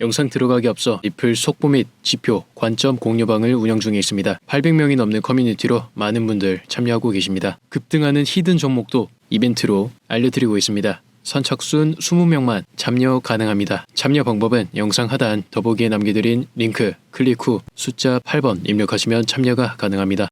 영상 들어가기 앞서 리플 속보 및 지표, 관점 공유방을 운영 중에 있습니다. 800명이 넘는 커뮤니티로 많은 분들 참여하고 계십니다. 급등하는 히든 종목도 이벤트로 알려드리고 있습니다. 선착순 20명만 참여 가능합니다. 참여 방법은 영상 하단 더보기에 남겨드린 링크 클릭 후 숫자 8번 입력하시면 참여가 가능합니다.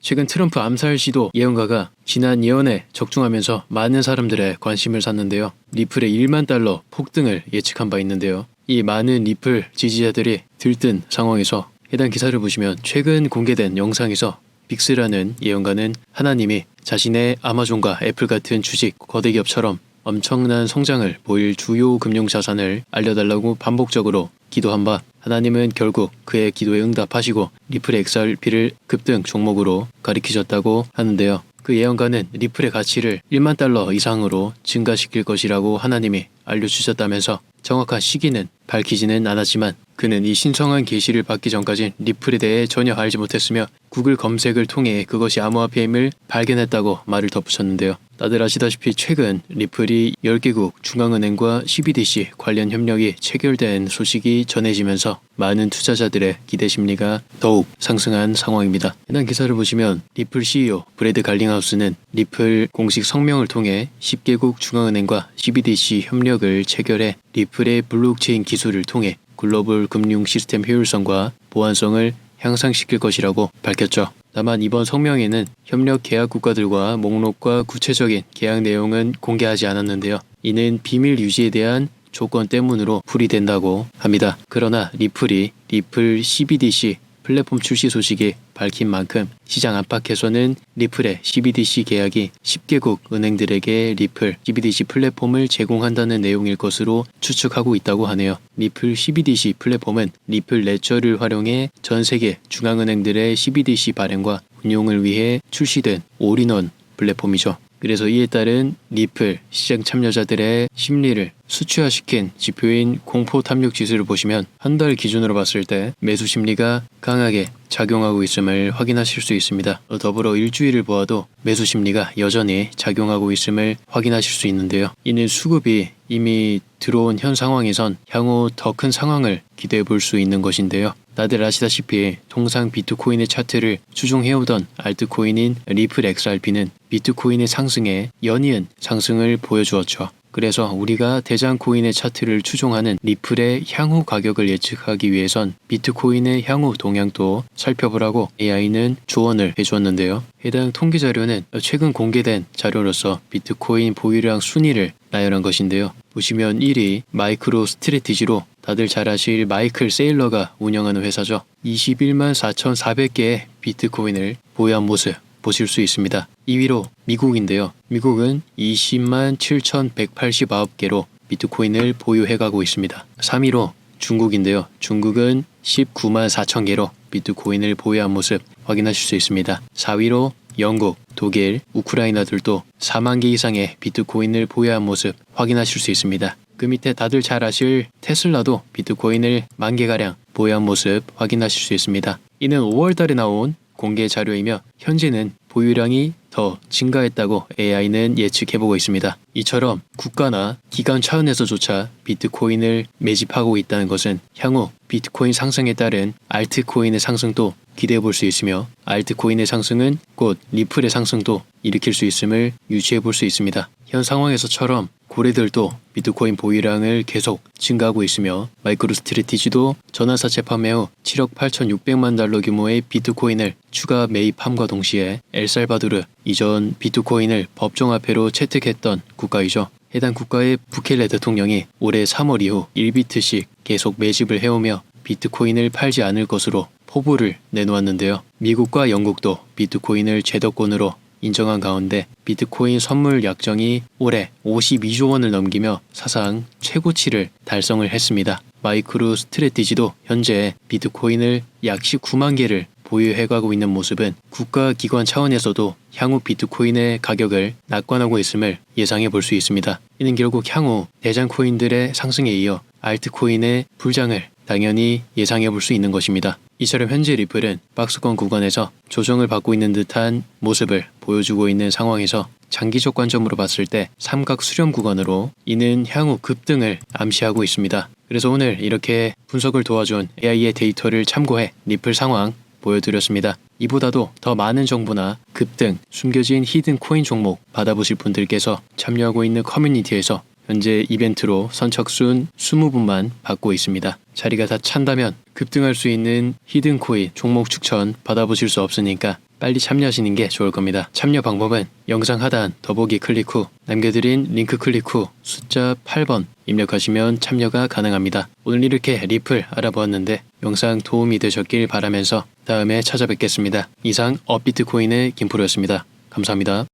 최근 트럼프 암살 시도 예언가가 지난 예언에 적중하면서 많은 사람들의 관심을 샀는데요. 리플의 1만 달러 폭등을 예측한 바 있는데요. 이 많은 리플 지지자들이 들뜬 상황에서 해당 기사를 보시면 최근 공개된 영상에서 빅스라는 예언가는 하나님이 자신의 아마존과 애플 같은 주식 거대 기업처럼 엄청난 성장을 보일 주요 금융 자산을 알려달라고 반복적으로 기도한 바 하나님은 결국 그의 기도에 응답하시고 리플의 XRP를 급등 종목으로 가리키셨다고 하는데요. 그 예언가는 리플의 가치를 1만 달러 이상으로 증가시킬 것이라고 하나님이 알려주셨다면서 정확한 시기는 밝히지는 않았지만 그는 이 신성한 계시를 받기 전까진 리플에 대해 전혀 알지 못했으며 구글 검색을 통해 그것이 암호화폐임을 발견했다고 말을 덧붙였는데요. 다들 아시다시피 최근 리플이 10개국 중앙은행과 CBDC 관련 협력이 체결된 소식이 전해지면서 많은 투자자들의 기대 심리가 더욱 상승한 상황입니다. 해당 기사를 보시면 리플 CEO 브래드 갈링하우스는 리플 공식 성명을 통해 10개국 중앙은행과 CBDC 협력을 체결해 리플의 블록체인 기술 을 통해 글로벌 금융 시스템 효율성과 보안성을 향상시킬 것이라고 밝혔죠. 다만 이번 성명에는 협력 계약 국가들과 목록과 구체적인 계약 내용은 공개하지 않았는데요. 이는 비밀 유지에 대한 조건 때문으로 풀이된다고 합니다. 그러나 리플이 리플 CBDC 플랫폼 출시 소식이 밝힌 만큼 시장 안팎에서는 리플의 CBDC 계약이 10개국 은행들에게 리플 CBDC 플랫폼을 제공한다는 내용일 것으로 추측하고 있다고 하네요. 리플 CBDC 플랫폼은 리플 레저를 활용해 전 세계 중앙은행들의 CBDC 발행과 운용을 위해 출시된 올인원 플랫폼이죠. 그래서 이에 따른 리플 시장 참여자들의 심리를 수치화시킨 지표인 공포 탐욕 지수를 보시면 한 달 기준으로 봤을 때 매수 심리가 강하게 작용하고 있음을 확인하실 수 있습니다. 더불어 일주일을 보아도 매수 심리가 여전히 작용하고 있음을 확인하실 수 있는데요. 이는 수급이 이미 들어온 현 상황에선 향후 더 큰 상황을 기대해 볼 수 있는 것인데요. 다들 아시다시피 통상 비트코인의 차트를 추종해오던 알트코인인 리플 XRP는 비트코인의 상승에 연이은 상승을 보여주었죠. 그래서 우리가 대장 코인의 차트를 추종하는 리플의 향후 가격을 예측하기 위해선 비트코인의 향후 동향도 살펴보라고 AI는 조언을 해주었는데요. 해당 통계 자료는 최근 공개된 자료로서 비트코인 보유량 순위를 나열한 것인데요. 보시면 1위 마이크로 스트레티지로 다들 잘 아실 마이클 세일러가 운영하는 회사죠. 21만 4,400개의 비트코인을 보유한 모습 보실 수 있습니다. 2위로 미국인데요. 미국은 20만 7,189개로 비트코인을 보유해가고 있습니다. 3위로 중국인데요. 중국은 19만 4천 개로 비트코인을 보유한 모습 확인하실 수 있습니다. 4위로 영국, 독일, 우크라이나들도 4만 개 이상의 비트코인을 보유한 모습 확인하실 수 있습니다. 그 밑에 다들 잘 아실 테슬라도 비트코인을 만 개가량 보유한 모습 확인하실 수 있습니다. 이는 5월 달에 나온 공개 자료이며 현재는 보유량이 더 증가했다고 AI는 예측해보고 있습니다. 이처럼 국가나 기관 차원에서조차 비트코인을 매집하고 있다는 것은 향후 비트코인 상승에 따른 알트코인의 상승도 기대해 볼 수 있으며 알트코인의 상승은 곧 리플의 상승도 일으킬 수 있음을 유추해 볼 수 있습니다. 현 상황에서처럼 고래들도 비트코인 보유량을 계속 증가하고 있으며 마이크로 스트레티지도 전환사채 판매 후 7억 8,600만 달러 규모의 비트코인을 추가 매입함과 동시에 엘살바도르 이전 비트코인을 법정화폐로 채택했던 국가이죠. 해당 국가의 부켈레 대통령이 올해 3월 이후 1비트씩 계속 매집을 해오며 비트코인을 팔지 않을 것으로 포부를 내놓았는데요. 미국과 영국도 비트코인을 제도권으로 인정한 가운데 비트코인 선물 약정이 올해 52조 원을 넘기며 사상 최고치를 달성을 했습니다. 마이크로 스트레티지도 현재 비트코인을 약 19만 개를 보유해가고 있는 모습은 국가 기관 차원에서도 향후 비트코인의 가격을 낙관하고 있음을 예상해 볼 수 있습니다. 이는 결국 향후 대장 코인들의 상승에 이어 알트코인의 불장을 당연히 예상해 볼 수 있는 것입니다. 이처럼 현재 리플은 박스권 구간에서 조정을 받고 있는 듯한 모습을 보여주고 있는 상황에서 장기적 관점으로 봤을 때 삼각 수렴 구간으로 이는 향후 급등을 암시하고 있습니다. 그래서 오늘 이렇게 분석을 도와준 AI의 데이터를 참고해 리플 상황 보여드렸습니다. 이보다도 더 많은 정보나 급등, 숨겨진 히든 코인 종목 받아보실 분들께서 참여하고 있는 커뮤니티에서 현재 이벤트로 선착순 20분만 받고 있습니다. 자리가 다 찬다면 급등할 수 있는 히든 코인 종목 추천 받아보실 수 없으니까 빨리 참여하시는 게 좋을 겁니다. 참여 방법은 영상 하단 더보기 클릭 후 남겨드린 링크 클릭 후 숫자 8번 입력하시면 참여가 가능합니다. 오늘 이렇게 리플 알아보았는데 영상 도움이 되셨길 바라면서 다음에 찾아뵙겠습니다. 이상 업비트코인의 김프로였습니다. 감사합니다.